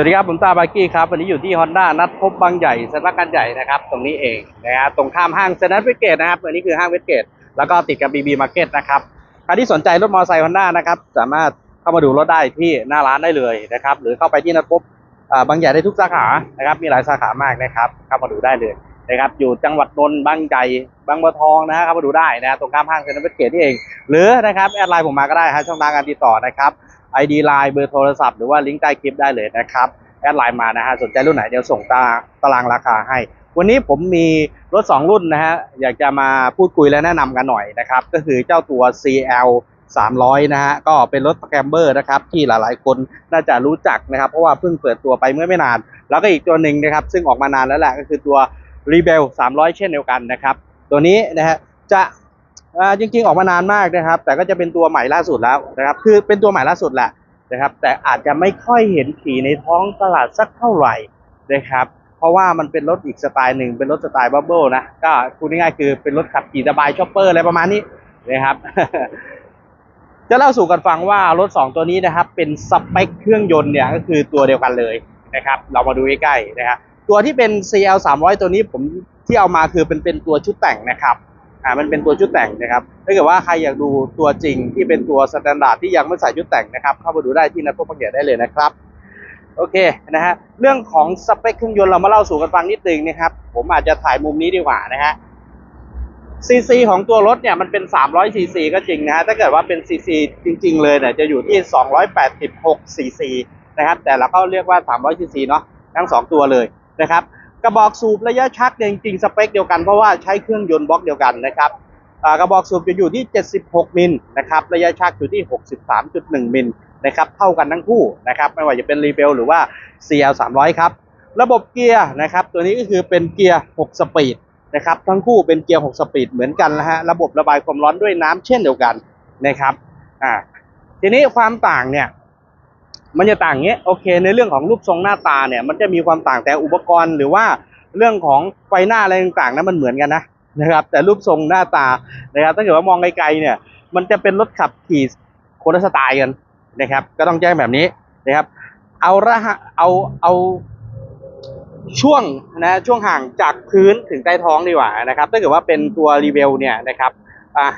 วัสดีครับ ผมตาบากี้ครับ วันนี้อยู่ที่ Honda นัดพบบางใหญ่สำนักงานใหญ่นะครับ ตรงนี้เองนะฮะตรงข้ามห้างเซนัทเวสเกตนะครับอันนี้คือห้างเวสเกต แล้วก็ติดกับบีบีมาร์เก็ตนะครับใครที่สนใจรถมอเตอร์ไซค์ Honda นะครับ สามารถเข้ามาดูรถได้ที่หน้าร้านได้เลยนะครับ หรือเข้าไปที่นัดพบบางใหญ่ได้ทุกสาขานะครับ มีหลายสาขามากนะครับ เข้ามาดูได้เลยนะครับ อยู่จังหวัดนนท์บางใหญ่บางบัวทองนะฮะเข้ามาดูได้นะ ตรงข้ามห้างเซนัทเวสเกตนี่เอง หรือนะครับแอดไลน์ผมมาก็ได้ฮะช่องทางการติดต่อนะครับ ID ไลน์เบอร์โทรศัพท์หรือว่าลิงก์ใต้คลิปได้เลยนะครับแอดไลน์มานะฮะสนใจรุ่นไหนเดี๋ยวส่งตาตารางราคาให้ วันนี้ผมมีรถ 2 รุ่นนะฮะอยากจะมาพูดคุยและแนะนำกันหน่อยนะครับก็คือเจ้าตัว CL 300 นะฮะก็เป็นรถแกมเบอร์นะครับที่หลายๆ คนน่าจะรู้จักนะครับเพราะว่าเพิ่งเปิดตัวไปเมื่อไม่นาน แล้วก็อีกตัวหนึ่งนะครับซึ่งออกมานานแล้วแหละก็คือตัว Rebel 300 เช่นเดียวกันนะครับตัวนี้นะฮะจะ จริงๆ ออกมานานมากนะครับ แต่ก็จะเป็นตัวใหม่ล่าสุดแล้วนะครับ คือเป็นตัวใหม่ล่าสุดแหละนะครับ แต่อาจจะไม่ค่อยเห็นขี่ในท้องตลาดสักเท่าไหร่นะครับ เพราะว่ามันเป็นรถอีกสไตล์หนึ่งเป็นรถสไตล์บับเบิลนะ ก็พูดง่ายๆคือเป็นรถขับขี่สบายช็อปเปอร์อะไรประมาณนี้นะครับ จะเล่าสู่กันฟังว่ารถสองตัวนี้นะครับ เป็นสเปคเครื่องยนต์เนี่ยก็คือตัวเดียวกันเลยนะครับ เรามาดูใกล้ๆนะครับตัวที่เป็น CL 300ตัวนี้ผมที่เอามาคือเป็นเป็นตัวชุดแต่งนะครับ อ่ามันเป็นตัวชุดแต่งนะครับถ้าเกิดว่าใครอยากดูตัวจริงที่เป็นตัวสแตนดาร์ดที่ยังไม่ใส่ชุดแต่งนะครับ เข้ามาดูได้ที่นัดพบปังเกียรได้เลยนะครับโอเคนะฮะเรื่องของสเปคเครื่องยนต์เรามาเล่าสู่กันฟังนิดนึงนะครับ ผมอาจจะถ่ายมุมนี้ดีกว่านะฮะซีซีของตัวรถเนี่ยมันเป็น300ซีซีก็จริงนะฮะถ้าเกิดว่าเป็นซีซีจริง ๆ เลยเนี่ยจะอยู่ที่ 286ซีซีนะครับแต่เราก็เรียกว่า300ซีซีเนาะทั้งสองตัวเลยนะครับ กระบอกสูบระยะชักเนี่ยจริงๆสเปคเดียวกันเพราะว่าใช้เครื่องยนต์บล็อกเดียวกันนะครับกระบอกสูบจะอยู่ที่ 76 มิลนะครับระยะชักอยู่ที่ 63.1 มิลนะครับเท่ากันทั้งคู่นะครับไม่ว่าจะเป็นรีเบลหรือว่า CL 300ครับระบบเกียร์นะครับตัวนี้ก็คือเป็นเกียร์ 6 สปีดนะครับทั้งคู่เป็นเกียร์ 6 สปีดเหมือนกันนะฮะระบบระบายความร้อนด้วยน้ำเช่นเดียวกันนะครับอ่าทีนี้ความต่างเนี่ย มันจะต่างเงี้ยโอเค ในเรื่องของรูปทรงหน้าตาเนี่ย มันจะมีความต่างแต่อุปกรณ์หรือว่าเรื่องของไฟหน้าอะไรต่างๆนั้นมันเหมือนกันนะนะครับ แต่รูปทรงหน้าตานะครับถ้าเกิดว่ามองไกลๆเนี่ย มันจะเป็นรถขับขี่คนละสไตล์กันนะครับ ก็ต้องแจ้งแบบนี้นะครับ เอาระหะเอาเอาช่วงนะช่วงห่างจากพื้นถึงใต้ท้องดีกว่านะครับ ถ้าเกิดว่าเป็นตัวรีเวลเนี่ยนะครับ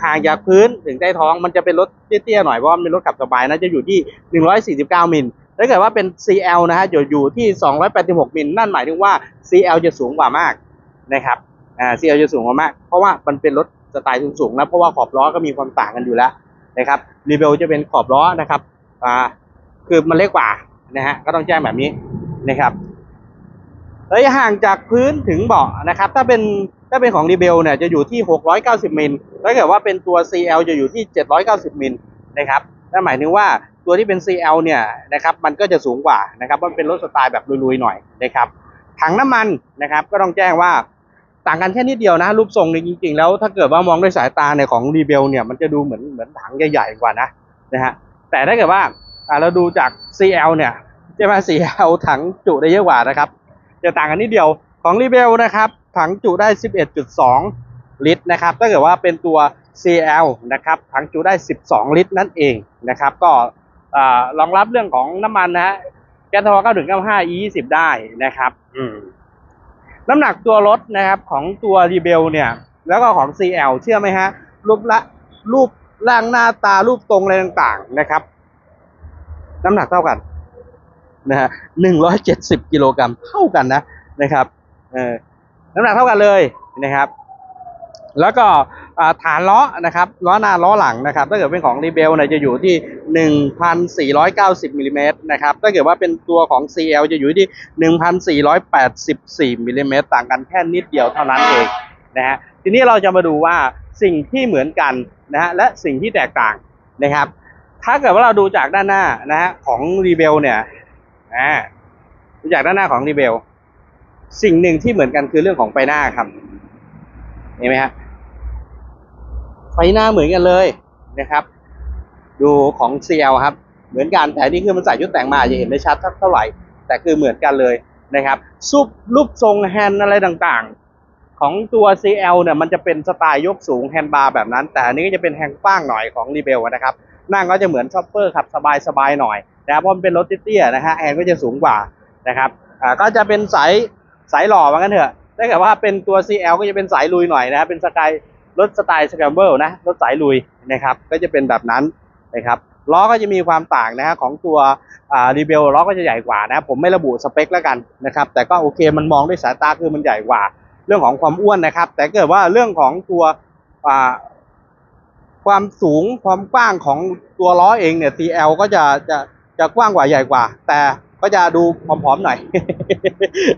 ห่างจากพื้นถึงใต้ท้องมันจะเป็นรถเตี้ยๆหน่อยเพราะว่ามันเป็นรถขับสบายนะจะอยู่ที่ 149 มิลถ้าเกิดว่าเป็น CL นะฮะอยู่อยู่ที่ 286 มิลนั่นหมายถึงว่า CL จะสูงกว่ามากนะครับอ่า CL จะสูงกว่ามาก เพราะว่ามันเป็นรถสไตล์สูงๆนะเพราะว่าขอบล้อก็มีความต่างกันอยู่แล้วนะครับรีเบลจะเป็นขอบล้อนะครับอ่าคือมันเล็กกว่านะฮะก็ต้องแจ้งแบบนี้นะครับ ระยะห่างจากพื้นถึงเบาะนะครับ ถ้าเป็นถ้าเป็นของรีเบลเนี่ยจะอยู่ที่ 690 มิลถ้าเกิดว่าเป็นตัว CL จะอยู่ที่ 790 มิลนะครับนั่นหมายถึงว่าตัวที่เป็น CL เนี่ยนะครับมันก็จะสูงกว่านะครับมันเป็นรถสไตล์แบบลุยๆหน่อยนะครับถังน้ำมันนะครับก็ต้องแจ้งว่าต่างกันแค่นิดเดียวนะ รูปทรงเนี่ยจริงๆ แล้วถ้าเกิดว่ามองด้วยสายตาเนี่ยของรีเบลเนี่ยมันจะดูเหมือนเหมือนถังใหญ่ๆกว่านะนะฮะแต่ถ้าเกิดว่าอ่าเราดูจาก CL เนี่ยใช่ไหม CL ถังจุได้เยอะกว่านะครับ จะต่างกันนิดเดียวของรีเบลนะครับถังจุได้ 11.2 ลิตรนะครับถ้าเกิดว่าเป็นตัว CL นะครับถังจุได้ 12 ลิตรนั่นเองนะครับก็รองรับเรื่องของน้ำมันนะฮะแก๊สทอ9ถึง95 E 20 ได้นะครับน้ำหนักตัวรถนะครับของตัวรีเบลเนี่ยแล้วก็ของ CL เชื่อไหมฮะรูปละรูปร่างหน้าตารูปทรงอะไรต่างๆนะครับ น้ำหนักเท่ากัน นะฮะหนึ่งร้อยเจ็ดสิบกิโลกรัมเท่ากันนะนะครับเออน้ำหนักเท่ากันเลยนะครับ แล้วก็ฐานล้อนะครับล้อหน้าล้อหลังนะครับ ถ้าเกิดเป็นของรีเบลเนี่ยจะอยู่ที่ 1,490มิลลิเมตรนะครับถ้าเกิดว่าเป็นตัวของ CL จะอยู่ที่ 1,484มิลลิเมตรต่างกันแค่นิดเดียวเท่านั้นเองนะฮะทีนี้เราจะมาดูว่าสิ่งที่เหมือนกันนะฮะและสิ่งที่แตกต่างนะครับ ถ้าเกิดว่าเราดูจากด้านหน้านะฮะของรีเบลเนี่ย อ่าดูจากด้านหน้าของรีเบลสิ่งหนึ่งที่เหมือนกันคือเรื่องของไฟหน้าครับ เห็นไหมฮะไฟหน้าเหมือนกันเลยนะครับ ดูของ CL ครับ เหมือนกันแต่นี่คือมันใส่ชุดแต่งมาจะเห็นได้ชัดเท่าไหร่ แต่คือเหมือนกันเลยนะครับซุปรูปทรงแฮนด์อะไรต่างๆ ของตัว CL เนี่ยมันจะเป็นสไตล์ยกสูงแฮนด์บาร์แบบนั้น แต่อันนี้ก็จะเป็นแฮนด์กว้างหน่อยของรีเบลนะครับนั่งก็จะเหมือนชอปเปอร์ขับสบายๆหน่อย นะครับเพราะมันเป็นรถเตี้ยๆนะฮะแฮนด์ก็จะสูงกว่านะครับอ่าก็จะเป็นสายสายหล่อว่างั้นเถอะถ้าเกิดว่าเป็นตัว CL ก็จะเป็นสายลุยหน่อยนะเป็นสกายรถสไตล์สแคมเบิลนะรถสายลุยนะครับก็จะเป็นแบบนั้นนะครับล้อก็จะมีความต่างนะฮะของตัวอ่ารีเบลล้อก็จะใหญ่กว่านะผมไม่ระบุสเปคแล้วกันนะครับแต่ก็โอเคมันมองด้วยสายตาคือมันใหญ่กว่า เรื่องของความอ้วนนะครับ แต่เกิดว่าเรื่องของตัวอ่าความสูงความกว้างของตัวล้อเองเนี่ย TL ก็จะจะ จะกว้างกว่าใหญ่กว่า แต่ก็จะดูผอมๆหน่อย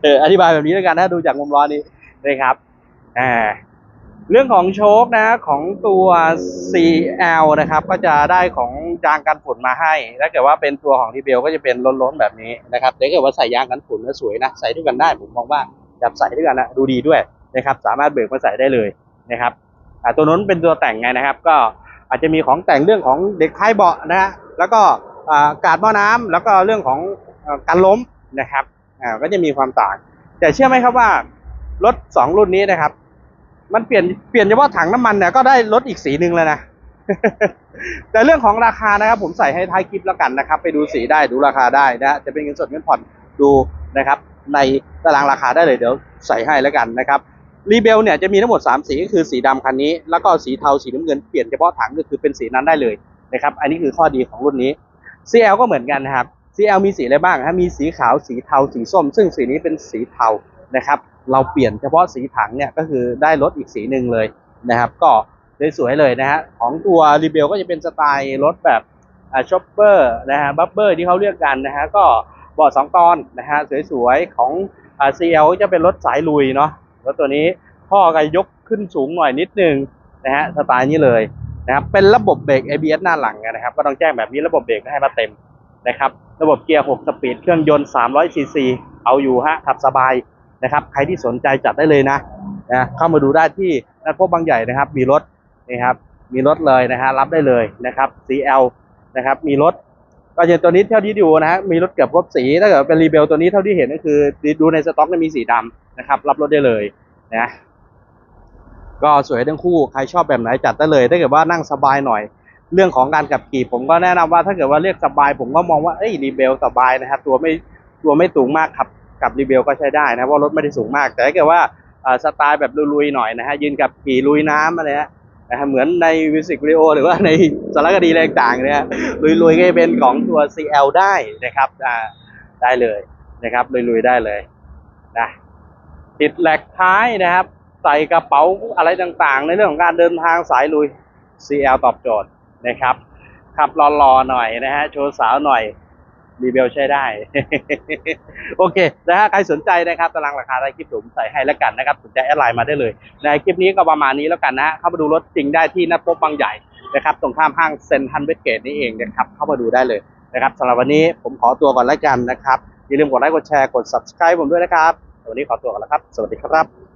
เอออธิบายแบบนี้แล้วกันนะดูจากมุมล้อนี้นะครับอ่าเรื่องของโชคนะของตัว CL นะครับ ก็จะได้ของยางกันฝุ่นมาให้ถ้าเกิดว่าเป็นตัวของทีเบลก็จะเป็นล้นๆแบบนี้นะครับแต่ถ้าเกิดว่าใส่ยางกันฝุ่นแล้วสวยนะใส่ด้วยกันได้ผมมองว่าจับใส่ด้วยกันนะดูดีด้วยนะครับสามารถเบิกมาใส่ได้เลยนะครับอ่ตัวนู้นเป็นตัวแต่งไงนะครับ ก็อาจจะมีของแต่งเรื่องของเด็กท้ายเบาะนะฮะแล้วก็ กาดหม้อน้ำแล้วก็เรื่องของอการล้มนะครับก็จะมีความต่าง แต่เชื่อไหมครับว่ารถสองรุ่นนี้นะครับ มันเปลี่ยนเปลี่ยนเฉพาะถังน้ำมันเนี่ยก็ได้รถอีกสีหนึ่งเลยนะแต่เรื่องของราคานะครับ ผมใส่ให้ท้ายคลิปแล้วกันนะครับ ไปดูสีได้ดูราคาได้นะจะเป็นเงินสดเงินผ่อนดูนะครับ ในตารางราคาได้เลยเดี๋ยวใส่ให้แล้วกันนะครับรีเบลเนี่ยจะมีทั้งหมด 3 สีก็คือสีดำคันนี้ แล้วก็สีเทาสีน้ำเงินเปลี่ยนเฉพาะถังก็คือเป็นสีนั้นได้เลยนะครับ อันนี้คือข้อดีของรุ่นนี้ CL ก็เหมือนกันนะครับ CL มีสีอะไรบ้างฮะมีสีขาวสีเทาสีส้ม ซึ่งสีนี้เป็นสีเทานะครับ เราเปลี่ยนเฉพาะสีถังเนี่ยก็คือได้รถอีกสีหนึ่งเลยนะครับ ก็เลยสวยเลยนะฮะของตัวรีเบลก็จะเป็นสไตล์รถแบบอ่าช็อปเปอร์นะฮะบัฟเบอร์ที่เขาเรียกกันนะฮะก็เบาะสองตอนนะฮะสวยๆของอ่า CL ก็จะเป็นรถสายลุยเนาะรถตัวนี้พ่อก็ยกขึ้นสูงหน่อยนิดนึงนะฮะสไตล์นี้เลย นะครับเป็นระบบเบรก ABS หน้าหลังนะครับ ก็ต้องแจ้งแบบนี้ระบบเบรกให้มาเต็มนะครับ ระบบเกียร์ 6 สปีดเครื่องยนต์ 300ซีซีเอาอยู่ฮะขับสบายนะครับ ใครที่สนใจจัดได้เลยนะนะเข้ามาดูได้ที่นัดพบบางใหญ่นะครับ มีรถนะครับมีรถเลยนะฮะรับได้เลยนะครับ CL นะครับมีรถก็อย่างตัวนี้เท่าที่ดูนะฮะมีรถเกือบครบสีถ้าเกิดเป็นรีเบลตัวนี้เท่าที่เห็นก็คือดูในสต็อกเนี่ยมีสีดำนะครับ รับรถได้เลยนะ ก็สวยทั้งคู่ใครชอบแบบไหนจัดได้เลย ถ้าเกิดว่านั่งสบายหน่อย เรื่องของการขับขี่ผมก็แนะนำว่าถ้าเกิดว่าเรียกสบาย ผมก็มองว่าเอ้ยรีเบลสบายนะครับตัวไม่ตัวไม่สูงมากขับกับรีเบลก็ใช้ได้นะเพราะรถไม่ได้สูงมาก แต่ถ้าเกิดว่าสไตล์แบบลุยๆหน่อยนะฮะยืนกับขี่ลุยน้ำอะไรฮะนะฮะเหมือนในวิสิกวิดีโอหรือว่าในสารคดีอะไรต่างๆเนี่ยลุยๆก็เป็นของตัว CL ได้นะครับอ่าได้เลยนะครับลุยๆได้เลยนะติดแหลกท้ายนะครับ ใส่กระเป๋าอะไรต่างๆ ในเรื่องของการเดินทางสายลุย CL ตอบโจทย์นะครับขับรอๆหน่อยนะฮะโชว์สาวหน่อยรีเบลใช้ได้ โอเคนะฮะใครสนใจนะครับตารางราคาใต้คลิปผมใส่ให้แล้วกันนะครับสนใจแอดไลน์มาได้เลยในคลิปนี้ก็ประมาณนี้แล้วกันนะเข้ามาดูรถจริงได้ที่นัดพบบางใหญ่นะครับตรงข้ามห้างเซนทันเวสเกตนี่เองนะครับเข้ามาดูได้เลยนะครับสำหรับวันนี้ผมขอตัวก่อนแล้วกันนะครับอย่าลืมกดไลค์กดแชร์กด subscribe ผมด้วยนะครับวันนี้ขอตัวก่อนแล้วครับ สวัสดีครับ